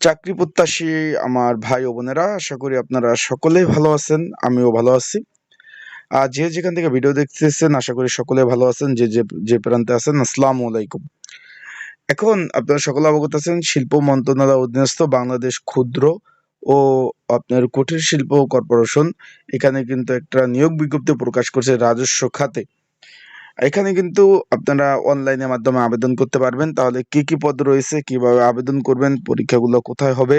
চাকরি প্রত্যাশী আমার ভাই ও বোনেরা, আশা করি আপনারা সকলেই ভালো আছেন, আমিও ভালো আছি। আর যে যেখান থেকে ভিডিও দেখতেছেন, আশা করি সকলে ভালো আছেন যে যে প্রান্তে আছেন, আসসালামু আলাইকুম। এখন আপনারা সকলে অবগত আছেন, শিল্প মন্ত্রণালয় অধীনস্থ বাংলাদেশ ক্ষুদ্র ও আপনার কুটির শিল্প কর্পোরেশন, এখানে কিন্তু একটা নিয়োগ বিজ্ঞপ্তি প্রকাশ করছে রাজস্ব খাতে। এখানে কিন্তু আপনারা অনলাইনের মাধ্যমে আবেদন করতে পারবেন। তাহলে কি কি পদ রয়েছে, কীভাবে আবেদন করবেন, পরীক্ষাগুলো কোথায় হবে,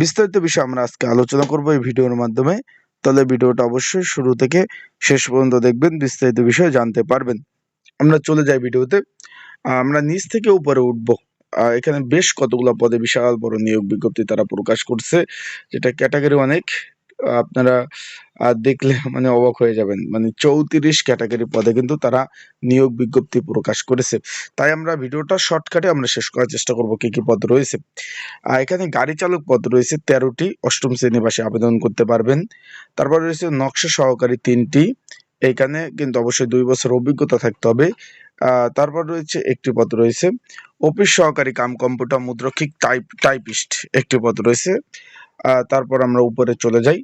বিস্তারিত বিষয় আমরা আজকে আলোচনা করব এই ভিডিওর মাধ্যমে। তাহলে ভিডিওটা অবশ্যই শুরু থেকে শেষ পর্যন্ত দেখবেন, বিস্তারিত বিষয় জানতে পারবেন। আমরা চলে যাই ভিডিওতে। আমরা নিচ থেকে উপরে উঠবো। এখানে বেশ কতগুলো পদে বিশাল বড় নিয়োগ বিজ্ঞপ্তি তারা প্রকাশ করছে। যেটা ক্যাটাগরি অনেক। আপনারা দেখলে মানে অবাক হয়ে যাবেন। মানে চৌত্রিশ ক্যাটাগরি পদে কিন্তু তারা নিয়োগ বিজ্ঞপ্তি প্রকাশ করেছে। তাই আমরা ভিডিওটা শর্টকাটে আমরা শেষ করার চেষ্টা করব কি কি পদ রয়েছে। এখানে গাড়ি চালক পদ রয়েছে তেরোটি, অষ্টম শ্রেণি পাশে আবেদন করতে পারবেন। তারপর রয়েছে নকশা সহকারী তিনটি। এখানে কিন্তু অবশ্যই দুই বছর অভিজ্ঞতা থাকতে হবে। তারপর রয়েছে একটি পদ রয়েছে অফিস সহকারী কাম কম্পিউটার মুদ্রক্ষিক টাইপ, টাইপিস্ট একটি পদ রয়েছে। তারপর আমরা উপরে চলে যাই।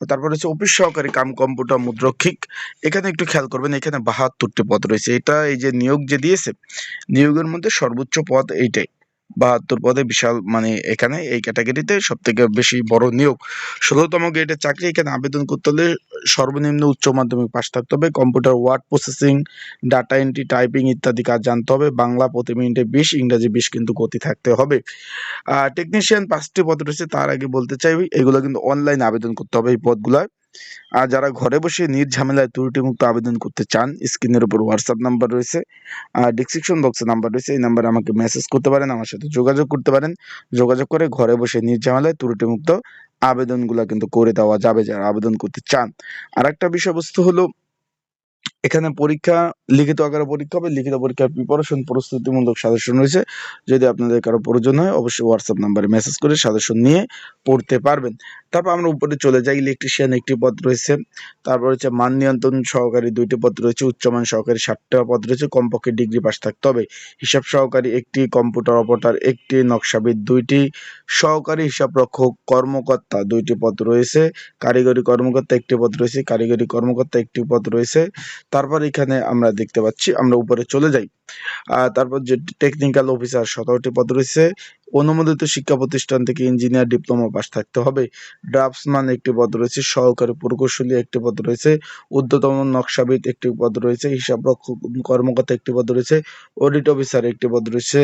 তারপর হচ্ছে অফিস সহকারী কাম কম্পিউটার মুদ্রক্ষিক। এখানে একটু খেয়াল করবেন, এখানে বাহাত্তরটি পদ রয়েছে। এটা এই যে নিয়োগ যে দিয়েছে, নিয়োগের মধ্যে সর্বোচ্চ পদ এইটাই। বাহাত্তর পদে বিশাল মানে এখানে এই ক্যাটাগরিতে সব থেকে বেশি বড় নিয়োগ। ষোলোতম গ্রেডের চাকরি, এখানে আবেদন করতে হলে সর্বনিম্ন উচ্চ মাধ্যমিক পাশ থাকতে হবে। Computer, word processing, data entry, typing ইত্যাদি কাজ জানতে হবে। বাংলা প্রতি মিনিটে বিশ, ইংরাজি বিশ কিন্তু গতি থাকতে হবে। টেকনিশিয়ান পাঁচটি পদ রয়েছে, তার আগে বলতে চাই, এগুলো কিন্তু অনলাইনে আবেদন করতে হবে এই পদগুলায়। আর যারা ঘরে বসে নির্ঝামেলায় ত্রুটিমুক্ত আবেদন করতে চান, স্ক্রিনের উপর হোয়াটসঅ্যাপ নাম্বার রয়েছে। আর ডিসক্রিপশন বক্সে নাম্বার রয়েছে, এই নাম্বারে আমাকে মেসেজ করতে পারেন, আমার সাথে যোগাযোগ করতে পারেন। যোগাযোগ করে ঘরে বসে নির্ঝামেলায় ত্রুটিমুক্ত আবেদনগুলো কিন্তু করে দেওয়া যাবে যারা আবেদন করতে চান। আর একটা বিষয়বস্তু হলো এখানে পরীক্ষা, লিখিত আকারে পরীক্ষা হবে, লিখিত পরীক্ষার প্রিপারেশন প্রস্তুতিমূলক সাজেশন রয়েছে। যদি আপনাদের কারও প্রয়োজন হয়, অবশ্যই হোয়াটসঅ্যাপ নাম্বারে মেসেজ করে সাজেশন নিয়ে পড়তে পারবেন। তারপর আমরা উপরে চলে যাই ইলেকট্রিশিয়ান একটি পদ রয়েছে। তারপর হচ্ছে মান নিয়ন্ত্রণ সহকারী দুইটি পদ রয়েছে, উচ্চমান সহকারী ষাটটা পদ রয়েছে, কমপক্ষে ডিগ্রি পাস থাকতে হবে। হিসাব সহকারী একটি কম্পিউটার অপারেটর একটি, নকশাবিদ দুইটি, সহকারী হিসাব রক্ষক কর্মকর্তা দুইটি পদ রয়েছে, কারিগরি কর্মকর্তা একটি পদ রয়েছে, কারিগরি কর্মকর্তা একটি পদ রয়েছে। তারপর এখানে আমরা দেখতে পাচ্ছি, আমরা উপরে চলে যাই। তারপর যে টেকনিক্যাল অফিসার সতেরোটি পদ রয়েছে, অনুমোদিত শিক্ষা প্রতিষ্ঠান থেকে ইঞ্জিনিয়ার ডিপ্লোমা পাস থাকতে হবে। ড্রাফটসম্যান একটি পদ রয়েছে, সহকারী প্রকৌশলী একটি পদ রয়েছে ঊর্ধ্বতম নকশাবিদ একটি পদ রয়েছে, হিসাবরক্ষক কর্মকর্তা একটি পদ রয়েছে অডিট অফিসার একটি পদ রয়েছে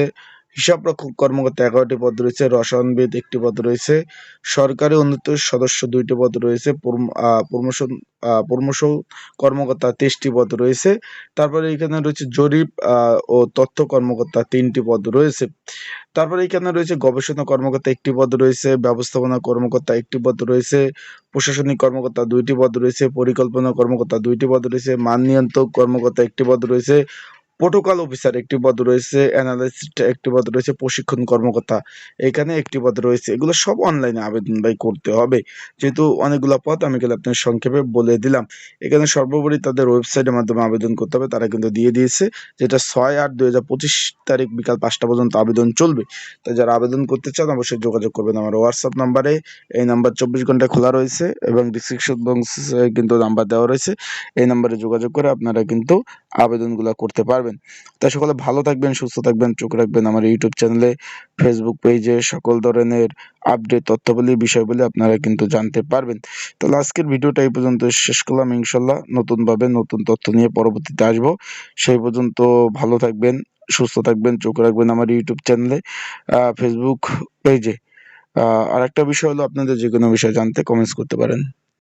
হিসাব রক্ষক কর্মকর্তা এগারোটি পদ রয়েছে রসায়নবিদ একটি পদ রয়েছে সরকারি উন্নত সদস্য দুইটি পদ রয়েছে প্রমোশন প্রমোশন কর্মকর্তা তেইশটি পদ রয়েছে তারপরে এখানে রয়েছে জরিপ ও তথ্য কর্মকর্তা তিনটি পদ রয়েছে তারপরে এখানে রয়েছে গবেষণা কর্মকর্তা একটি পদ রয়েছে ব্যবস্থাপনা কর্মকর্তা একটি পদ রয়েছে প্রশাসনিক কর্মকর্তা দুইটি পদ রয়েছে পরিকল্পনা কর্মকর্তা দুইটি পদ রয়েছে মান নিয়ন্ত্রক কর্মকর্তা একটি পদ রয়েছে প্রোটোকল অফিসার, একটি পদ রয়েছে অ্যানালিস্ট একটি পদ রয়েছে, প্রশিক্ষণ কর্মকর্তা। এখানে একটি পদ রয়েছে, এগুলো সব অনলাইনে আবেদন ভাই করতে হবে। যেহেতু অনেকগুলো পদ আমি গেলে আপনার সংক্ষেপে বলে দিলাম। এখানে সর্বোপরি তাদের ওয়েবসাইটের মাধ্যমে আবেদন করতে হবে, তারা কিন্তু দিয়ে দিয়েছে যেটা ছয় আট দুই হাজার পঁচিশ তারিখ বিকাল পাঁচটা পর্যন্ত আবেদন চলবে। তাই যারা আবেদন করতে চান অবশ্যই যোগাযোগ করবেন আমার হোয়াটসঅ্যাপ নাম্বারে এই নাম্বার চব্বিশ ঘণ্টা খোলা রয়েছে এবং ডিসক্রিপশন বক্সে কিন্তু নাম্বার দেওয়া রয়েছে। এই নাম্বারে যোগাযোগ করে আপনারা কিন্তু আবেদনগুলো করতে পারবেন। তাই সকলে ভালো থাকবেন, সুস্থ থাকবেন, চোখ রাখবেন। আমার ইউটিউব চ্যানেলে ফেসবুক পেজে সকল ধরনের আপডেট তথ্যাবলী বিষয়গুলি আপনারা কিন্তু জানতে পারবেন। তাহলে আজকের ভিডিওটা এই পর্যন্ত শেষ করলাম ইনশাল্লাহ নতুনভাবে নতুন তথ্য নিয়ে পরবর্তীতে আসব। সেই পর্যন্ত ভালো থাকবেন, সুস্থ থাকবেন, চোখ রাখবেন আমার ইউটিউব চ্যানেলে ফেসবুক পেজে আর একটা বিষয় হলো আপনাদের যে কোনো বিষয় জানতে কমেন্টস করতে পারেন।